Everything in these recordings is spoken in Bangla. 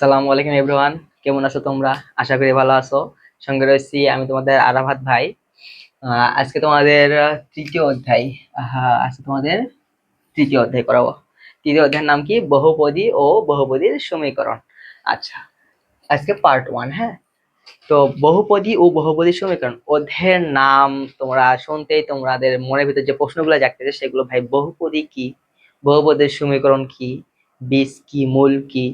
সালামু আলাইকুম এভরিওয়ান। কেমন আছো তোমরা? আশা করি ভালো আছো। সঙ্গে রয়েছি আমি তোমাদের আরাফাত ভাই। আজকে তোমাদের তৃতীয় অধ্যায়। আজকে তোমাদের তৃতীয় অধ্যায় করাবো। তৃতীয় অধ্যায়ের নাম কি? বহুপদী ও বহুপদীর সমীকরণ। আচ্ছা আজকে পার্ট ওয়ান হ্যাঁ? তো বহুপদী ও বহুপদী সমীকরণ। অধ্যায়ের নাম তোমরা শুনতেই তোমাদের মনের ভিতর যে প্রশ্নগুলো জাগতেছে সেগুলো ভাই, বহুপদী কি? বহুপদীর সমীকরণ কি? বীজ কি? মূল কি?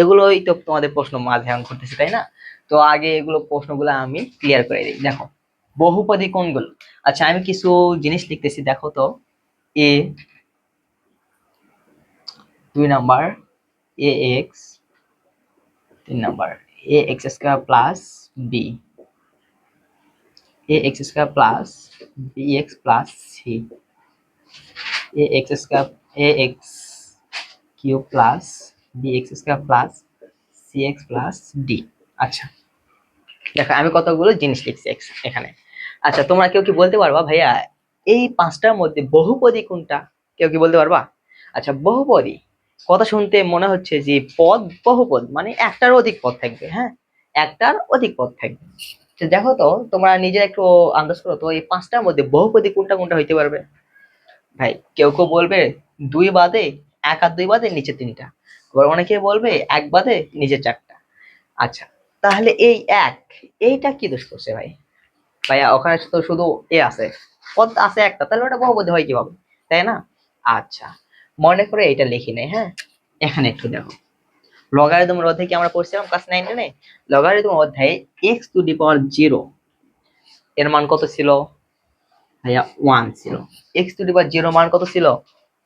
এগুলোই তো তোমাদের প্রশ্ন মাঝে এখন ঘুরতেছে তাই না? তো আগে এগুলো প্রশ্নগুলো আমি ক্লিয়ার করে দিই। দেখো, বহুপদী কোনগুলো? আচ্ছা আমি কিছু জিনিস লিখতেছি, দেখো তো। এ দুই নাম্বার এ এক্স তিন number a x square plus b a x square plus b x plus c a x square a x cube plus b x square plus c x plus d আচ্ছা। দেখো, আমি কতগুলো জিনিস লিখছি এx- এখানে। আচ্ছা তোমরা কেউ কি বলতে পারবা ভাইয়া, এই পাঁচটার মধ্যে বহুপদী কোনটা? কেউ কি বলতে পারবা? আচ্ছা বহুপদী। কথা শুনতে মনে হচ্ছে যে পদ বহুপদ মানে একটার অধিক পদ থাকবে হ্যাঁ? একটার অধিক পদ থাকবে। তো দেখো তো, তোমরা নিজে একটু আন্দাজ করো তো, এই পাঁচটার মধ্যে বহুপদী কোনটা কোনটা হইতে পারবে? ভাই, কেউ কেউ বলবে দুই বাদে, এক আর দুই বাদে, নিচে তিনটা। আবার অনেকে বলবে এক বাদে নিচে চারটা। আচ্ছা তাহলে এই এক, এইটা কি দোষ করছে ভাই? ভাইয়া, ওখানে তো শুধু এ আছে। পদ আছে একটা, তাহলে ওটা বহুপদী হয় কীভাবে? তাই না? আচ্ছা মনে করে এটা লিখি নেই হ্যাঁ? এখানে একটু দেখো। লগারিদম অধ্যায় কি আমরা পড়ছিলাম ক্লাস নাইন টেনে লগারিদম অধ্যায়ে x to the power zero এর মান কত ছিল? ভাইয়া ওয়ান ছিল x to the power zero মান কত ছিল?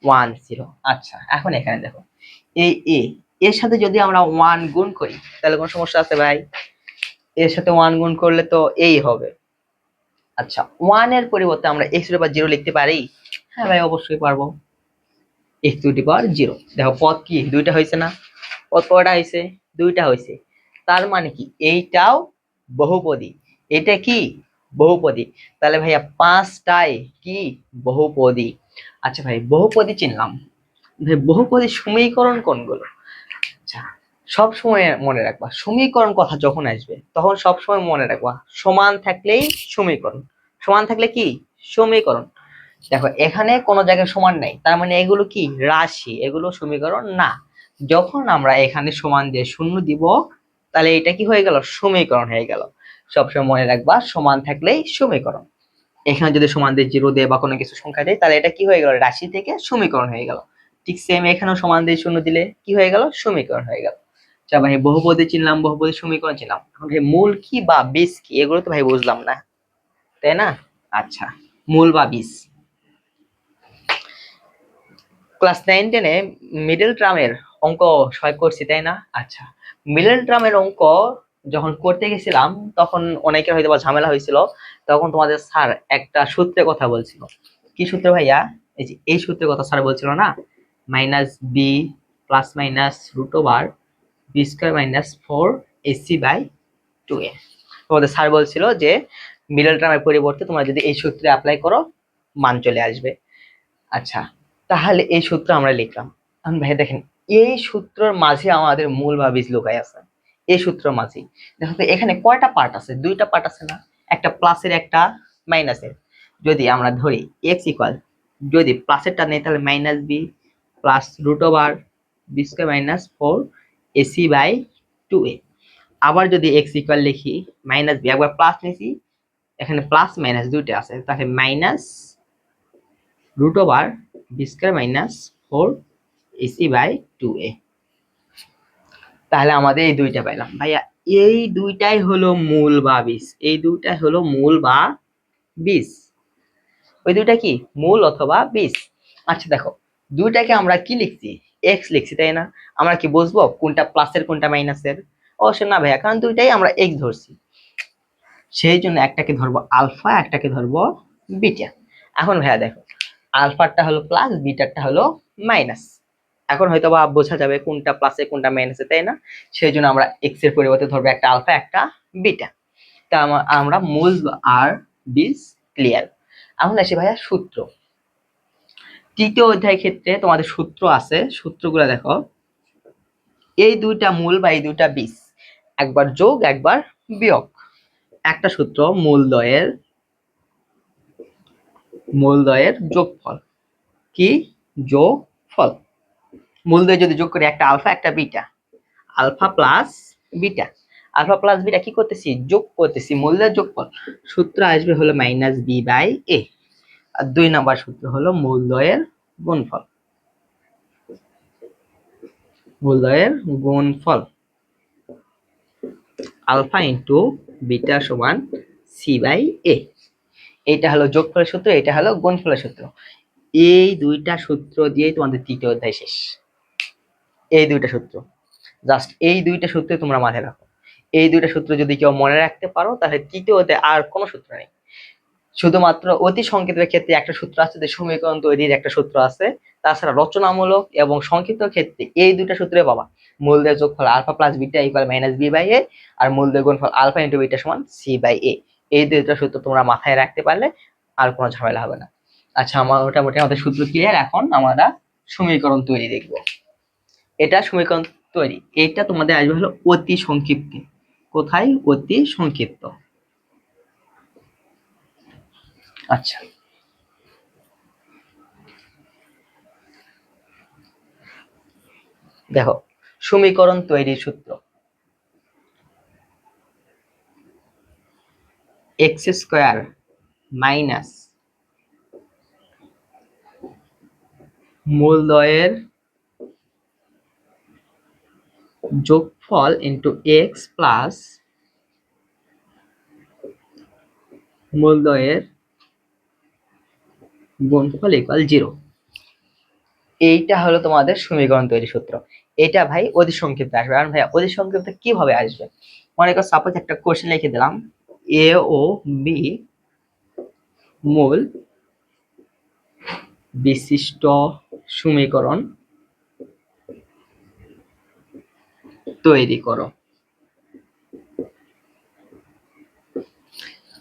ওয়ান ছিল আচ্ছা এখন এখানে দেখো। এই এ এর সাথে যদি আমরা ওয়ান গুণ করি তাহলে কোনো সমস্যা আছে ভাই? এর সাথে ওয়ান গুণ করলে তো এই হবে। আচ্ছা ওয়ানের পরিবর্তে আমরা এক্স টু পাওয়ার জিরো লিখতে পারি? হ্যাঁ। ভাই অবশ্যই পারব। X to the power zero দেখো পদ কি? দুইটা হয়েছে না? পদ কয়টা হয়েছে? দুইটা হয়েছে। তার মানে কি? এইটাও বহুপদী। এটা কি? বহুপদী। তাহলে ভাইয়া পাঁচটাই কি? বহুপদী। আচ্ছা ভাই বহুপদী চিনলাম। বহুপদী সমীকরণ কোনগুলো? আচ্ছা সব সময় মনে রাখবা সমীকরণ কথা যখন আসবে, তখন সব সময় মনে রাখবা, সমান থাকলেই সমীকরণ সমান থাকলে কি? সমীকরণ দেখো, এখানে কোনো জায়গায় সমান নাই, তার মানে এগুলো কি? রাশি, এগুলো সমীকরণ না। যখন আমরা এখানে সমান দিয়ে শূন্য দিব, তাহলে এটা কি হয়ে গেল? সমীকরণ হয়ে গেল। সবসময় মনে রাখবা, সমান থাকলেই সমীকরণ এখানে যদি সমান দিয়ে জিরো দেয় বা কোনো কিছু সংখ্যা দেয়, তাহলে এটা কি হয়ে গেল? রাশি থেকে সমীকরণ হয়ে গেল। ঠিক সেম এখানেও সমান দিয়ে শূন্য দিলে কি হয়ে গেল? সমীকরণ হয়ে গেল। আচ্ছা ভাই, বহুপদী চিনলাম, বহুপদী সমীকরণ চিনলাম। এখন ভাই, মূল কি বা বীজ কি? এগুলো তো ভাই বুঝলাম না। তাই না? আচ্ছা মূল বা বীজ। ক্লাস নাইন টেনে মিডল ট্রামের অঙ্ক সহায় করছি, তাই না? আচ্ছা মিডল ট্রামের অঙ্ক যখন করতে গেছিলাম, তখন অনেকের হয়তো বা ঝামেলা হয়েছিল। তখন তোমাদের স্যার একটা সূত্রের কথা বলছিল। কি সূত্র ভাইয়া? এই যে, এই সূত্রের কথা স্যার বলছিল না? Minus b plus minus root over b square minus four a c by two a তোমাদের স্যার বলছিল যে মিডল টার্মের পরিবর্তে তোমরা যদি এই সূত্রে অ্যাপ্লাই করো, মান চলে আসবে। আচ্ছা তাহলে এই সূত্র আমরা লিখলাম। এখন ভাই দেখেন, এই সূত্রের মাঝে আমাদের মূল বা বীজ লুকাই আছে। এই সূত্র মাঝে। দেখো তো, এখানে কয়টা পার্ট আছে? দুইটা পার্ট আছে না? একটা প্লাসের একটা মাইনাসের যদি আমরা ধরি এক্স ইকুয়াল যদি প্লাসেরটা নেই, তাহলে minus b plus root over b square minus four a c by two a আবার যদি এক্স ইকুয়াল লিখি মাইনাস বি একবার প্লাস নিছি, এখানে প্লাস মাইনাস দুইটা আছে, তাহলে minus root over b square minus four a c by two a তাহলে আমাদের এই দুইটা পাইলাম। ভাইয়া, এই দুইটাই হলো মূল বা বীজ। এই দুইটাই হলো মূল বা বীজ। ওই দুইটা কি? মূল অথবা বীজ। আচ্ছা দেখো দুইটাকে আমরা কি লিখছি? এক্স লিখছি, তাই না? আমরা কি বুঝব কোনটা প্লাসের কোনটা মাইনাসের অবশ্যই না ভাইয়া, কারণ দুইটাই আমরা এক্স ধরছি। সেই জন্য একটাকে ধরবো আলফা একটাকে ধরবো বিটা এখন ভাইয়া দেখো আলফারটা হলো প্লাস বিটারটা হলো মাইনাস এখন হয়তো বা বোঝা যাবে কোনটা প্লাসে কোনটা মাইনাসে তাই না? সেই জন্য আমরা এক্সের পরিবর্তে ধরবো একটা আলফা একটা বিটা তা আমা- আমরা মূল আর বীজ ক্লিয়ার এখন আসি ভাইয়া সূত্র। তৃতীয় অধ্যায় ক্ষেত্রে তোমাদের সূত্র আছে, সূত্রগুলো দেখো। এই দুইটা মূল বা এই দুইটা বীজ, একবার যোগ, একবার বিয়োগ। একটা সূত্র মূলদয়ের মূলদয়ের যোগফল। কি? যোগফল। মূলদয় যদি যোগ করি, একটা আলফা, একটা beta. Alpha plus beta. Alpha plus beta কি করতেছি? যোগ করতেছি মূল মূলদয়ের যোগফল। সূত্র আসবে হলো মাইনাস বি বাই এ। আর দুই নাম্বার সূত্র হলো মূলদয়ের গুণফল। মূলদয়ের গুণফল। আলফা ইন্টু বিটা সমান সি বাই এ। এটা হলো যোগফলের সূত্র এটা হলো গুণফলের সূত্র। এই দুইটা সূত্র দিয়ে তোমাদের তৃতীয় অধ্যায় শেষ। এই দুইটা সূত্র। জাস্ট এই দুইটা সূত্র তোমরা মাথায় রাখো। এই দুইটা সূত্র যদি কেউ মনে রাখতে পারো, তাহলে তৃতীয় অধ্যায় আর কোনো সূত্র নেই। শুধুমাত্র অতি সংক্ষিপ্তের ক্ষেত্রে একটা সূত্র আছে যে সমীকরণ তৈরির একটা সূত্র আছে। তাছাড়া রচনামূলক এবং সংক্ষিপ্ত ক্ষেত্রে এই দুইটা সূত্রে পাবা। মূলদের যোগফল alpha plus beta equal minus b by a আর মূলদের গুণফল আলফা ইন্টু বিটা সমান সি বাই এ এই দুইটা সূত্র তোমরা মাথায় রাখতে পারলে আর কোনো ঝামেলা হবে না। আচ্ছা আমার মোটামুটি আমাদের সূত্র ক্লিয়ার এখন আমরা সমীকরণ তৈরি দেখব। এটা সমীকরণ তৈরি। এটা তোমাদের আসবে হলো অতি সংক্ষিপ্ত। কোথায়? অতি সংক্ষিপ্ত। আচ্ছা। দেখো সমীকরণ তৈরির সূত্র। এক্স স্কোয়ার মাইনাস মূলদয়ের যোগফল ইন্টু এক্স প্লাস মূলদয়ের গুণফল ইকুয়াল জিরো এইটা হলো তোমাদের সমীকরণ তৈরি সূত্র। এটা ভাই অতি সংক্ষিপ্ত আসবে। কারণ ভাইয়া অতি সংক্ষিপ্ত কীভাবে আসবে? মনে করো সাপোজ একটা কোশ্চেন লিখে দিলাম। এ ও বি মূল বিশিষ্ট সমীকরণ তৈরি করো।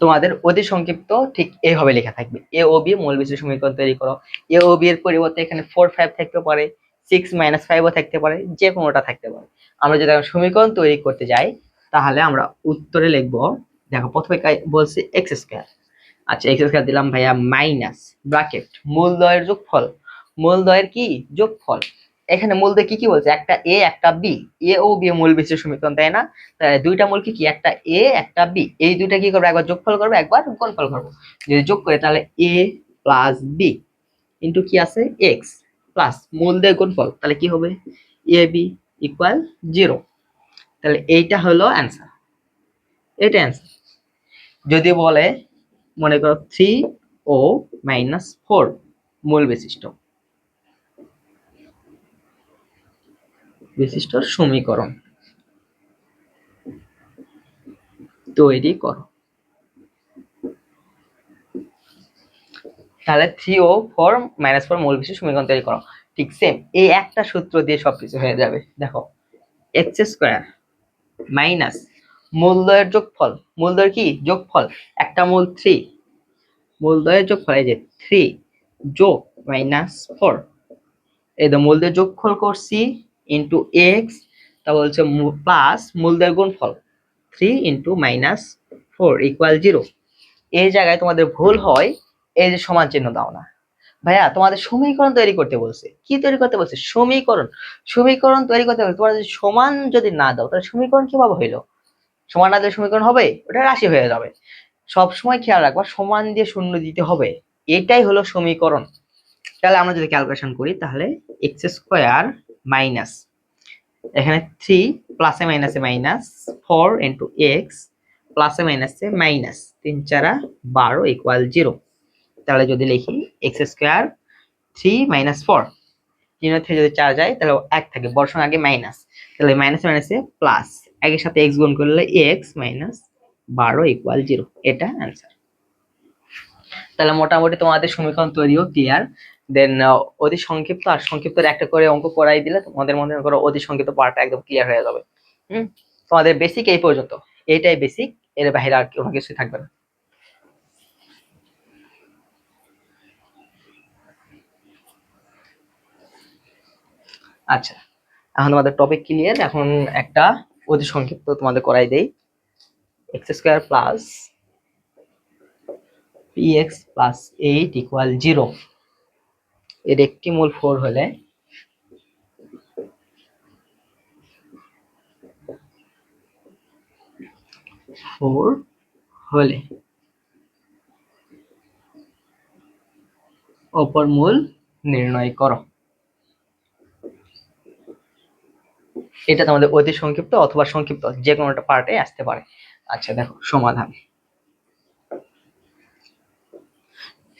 তোমাদের অতি সংক্ষিপ্ত ঠিক এইভাবে লেখা থাকবে। এ ও বি মূল বিশিষ্ট সমীকরণ তৈরি করো। এ ও বি এর পরিবর্তে এখানে ফোর ফাইভ থাকতে পারে সিক্স মাইনাস ফাইভও থাকতে পারে, যে কোনোটা থাকতে পারে। আমরা যদি সমীকরণ তৈরি করতে যাই, তাহলে আমরা উত্তরে লিখব, দেখো প্রথমে বলছি এক্স স্কোয়ার আচ্ছা এক্স স্কোয়ার দিলাম ভাইয়া মাইনাস ব্রাকেট মূলদয়ের যোগফল। মূলদয়ের কি? যোগফল। এখানে মূলদয় কি কি বলছে? একটা এ একটা বি এ ও বি মূল বিশিষ্ট সমীকরণ, তাই না? দুইটা মূল কি কি? একটা এ একটা বি এই দুইটা কি করবে? একবার যোগফল করবে, একবার গুণফল করব। যদি যোগ করে, তাহলে এ প্লাস বি ইন্টু কি আছে? এক্স প্লাস মূল দিয়ে গুণফল। তাহলে কি হবে? এ বি ইকুয়াল জিরো তাহলে এইটা হলো অ্যান্সার এটা অ্যান্সার যদি বলে, মনে করো থ্রি ও মাইনাস ফোর মূল বিশিষ্ট। বিশিষ্ট সমীকরণ। তৈরি করো। তাহলে থ্রি ও ফোর মাইনাস ফোর মূল বিশিষ্ট সমীকরণ তৈরি করো। ঠিক সেম এই একটা সূত্র দিয়ে সবকিছু হয়ে যাবে। দেখো এক্স স্কোয়ার মাইনাস মূলদয়ের যোগফল, মূলদয়ের কি? যোগফল। একটা মূল থ্রি মূলদয়ের যোগফল, এই যে থ্রি যোগ মাইনাস ফোর এই তো মূলদয়ের যোগফল করছি ইন্টু এক্স তা বলছে প্লাস মূলদয়ের গুণফল three into minus four equal zero এই জায়গায় তোমাদের ভুল হয়, এই যে সমান চিহ্ন দাও না। ভাইয়া, তোমাদের সমীকরণ তৈরি করতে বলছে। কি তৈরি করতে বলছে? সমীকরণ। সমীকরণ তৈরি করতে বলছে তোমরা যদি সমান যদি না দাও, তাহলে সমীকরণ কীভাবে হইল? সমান না দিলে সমীকরণ হবে? ওটা রাশি হয়ে যাবে। সব সময় খেয়াল রাখবা, সমান দিয়ে শূন্য দিতে হবে। এটাই হলো সমীকরণ। তাহলে আমরা যদি ক্যালকুলেশন করি, তাহলে এক্স স্কোয়ার মাইনাস এখানে থ্রি প্লাসে মাইনাসে মাইনাস ফোর ইন্টু এক্স প্লাসে মাইনাসে মাইনাস তিন চারা বারো ইকুয়াল জিরো তাহলে যদি লিখি x square three minus four তিন থেকে যদি চার যায়, তাহলে এক থাকে, বর্ষণ আগে মাইনাস তাহলে মাইনাস মাইনাসে প্লাস একের সাথে এক্স গুণ করলে এক্স মাইনাস বারো ইকুয়াল জিরো এটা অ্যান্সার তাহলে মোটামুটি তোমাদের সমীকরণ তৈরিও ক্লিয়ার দেন অতি সংক্ষিপ্ত আর সংক্ষিপ্ত একটা করে অঙ্ক করাই দিলে তোমাদের মনে করো অতি সংক্ষিপ্ত পার্টটা একদম ক্লিয়ার হয়ে যাবে। হুম? তোমাদের বেসিক এই পর্যন্ত। এইটাই বেসিক এর বাইরে আর কোনো কিছুই থাকবে না। আচ্ছা এখন তোমাদের টপিক ক্লিয়ার এখন একটা অতি সংক্ষিপ্ত তোমাদের করাই দেই। X square plus p x plus eight equal zero এর একটি মূল ফোর হলে ফোর হলে অপর মূল নির্ণয় করো। এটা তোমাদের অতি সংক্ষিপ্ত অথবা সংক্ষিপ্ত, যে কোনো একটা পার্টে আসতে পারে। আচ্ছা দেখো, সমাধান।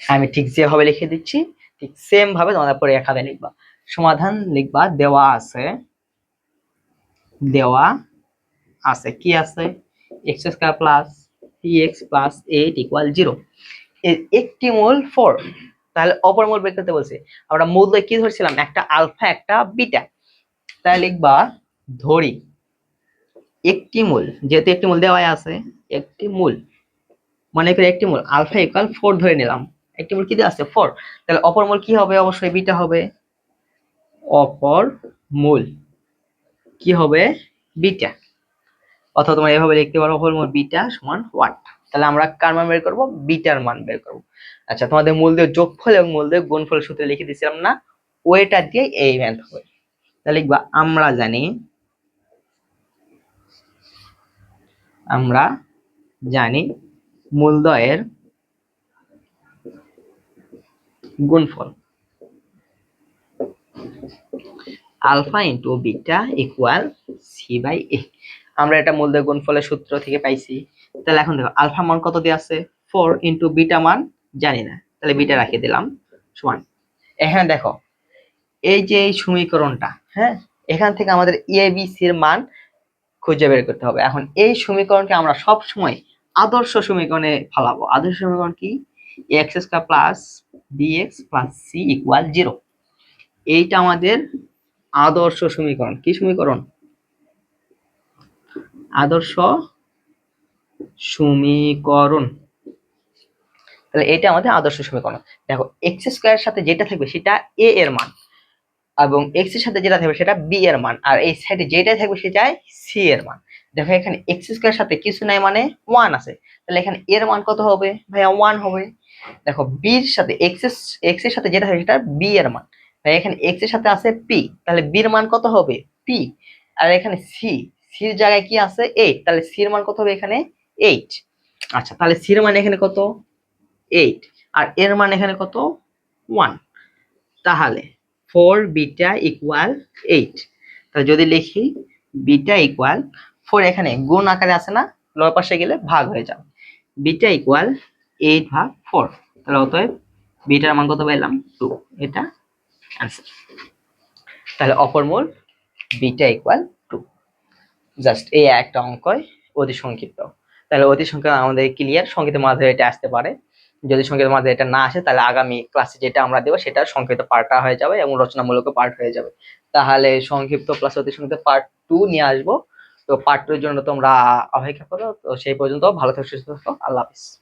আমি ঠিক যেভাবে লিখে দিচ্ছি ঠিক সেম ভাবে তোমাদের পরে খাতায় লিখবা। সমাধান লিখবা, দেওয়া আছে। দেওয়া আছে। কি আছে? X square plus p x plus eight equal zero একটি মূল ফোর তাহলে অপর মূল বের করতে বলছে, আমরা মূল কি ধরছিলাম? একটা আলফা একটা বিটা তাই লিখবা ধরি। একটি মূল, যেহেতু একটি মূল দেওয়াই আছে, একটি মূল। মনে করি একটি মূল আলফা ইকুয়াল ফোর ধরে নিলাম। একটি মূল কি দেওয়া আছে? ফোর তাহলে অপর মূল কি হবে? অবশ্যই বিটা হবে। অপর মূল কি হবে? বিটা অথবা তোমরা এভাবে লিখতে পারো, অপর মূল বিটা সমান ওয়াট তাহলে আমরা কার মান বের করব? বিটার মান বের করব। আচ্ছা তোমাদের মূলদের যোগফল এবং মূলদের গুণফল সূত্রে লিখে দিয়েছিলাম না? ওইটা দিয়ে এই ম্যাথ হবে। তাহলে লিখবা, আমরা জানি আমরা জানি মূলদয়ের গুণফল। Alpha into beta equal c by a. আমরা এটা মূলদয় গুণফলের সূত্র থেকে পাইছি। তাহলে এখন দেখো, আলফা মান কত দিয়ে আছে? ফোর ইন্টু বিটা মান জানি না। তাহলে বিটা রাখিয়ে দিলাম। সমান। এখানে দেখো, এই যে এই সমীকরণটা হ্যাঁ এখান থেকে আমাদের এ, বি সির মান খুঁজে বের করতে হবে। এখন এই সমীকরণকে আমরা সব সময় আদর্শ সমীকরণে ফালাবো। আদর্শ সমীকরণ কি? X square plus b x plus c equal zero এইটা আমাদের আদর্শ সমীকরণ। কি সমীকরণ? আদর্শ সমীকরণ। তাহলে এটা আমাদের আদর্শ সমীকরণ। দেখো এক্স স্কোয়ারের সাথে যেটা থাকবে সেটা এ এর মান এবং এক্সের সাথে যেটা থাকবে সেটা বি এর মান। আর এই সাইডে যেটা থাকবে সেটাই সি এর মান। দেখো, এখানে এক্স স্কোয়ার সাথে কিছু নাই মানে ওয়ান আছে। তাহলে এখানে এর মান কত হবে? ভাইয়া ওয়ান হবে। দেখো বির সাথে এক্স এক্সের সাথে যেটা থাকবে সেটা বি এর মান। এখানে এক্সের সাথে আছে পি তাহলে বির মান কত হবে? পি আর এখানে সি সির জায়গায় কি আছে? এইট তাহলে সির মান কত হবে এখানে? এইট আচ্ছা তাহলে সির মান এখানে কত? এইট আর এর মান এখানে কত? ওয়ান তাহলে ফোর বিটা ইকুয়াল এইট তাহলে যদি লিখি বিটা ইকুয়াল ফোর এখানে গুণ আকারে আছে না? লোয়ার পাশে গেলে ভাগ হয়ে যাবে। বিটা ইকুয়াল এইট ভাগ ফোর তাহলে অতএব বিটার মান কত পেলাম টু এটা অ্যান্সার তাহলে অপর মূল বিটা ইকুয়াল টু জাস্ট এই একটা অঙ্কই অতি সংক্ষিপ্ত। তাহলে অতি সংখ্যা আমাদের ক্লিয়ার সংক্ষিপ্তের মাধ্যমে এটা আসতে পারে। যদি সংক্ষিপ্ত মাধ্যমে এটা না আসে, তাহলে আগামী ক্লাসে যেটা আমরা দেবো, সেটা সংক্ষিপ্ত পার্টটা হয়ে যাবে এবং রচনামূলক পার্ট হয়ে যাবে। তাহলে সংক্ষিপ্ত প্লাস অতি সংক্ষিপ্ত পার্ট টু নিয়ে আসব। তো পার্ট টুর জন্য তোমরা অপেক্ষা করো। তো সেই পর্যন্ত ভালো থাকো, সুস্থ থাকো। আল্লাহ হাফিজ।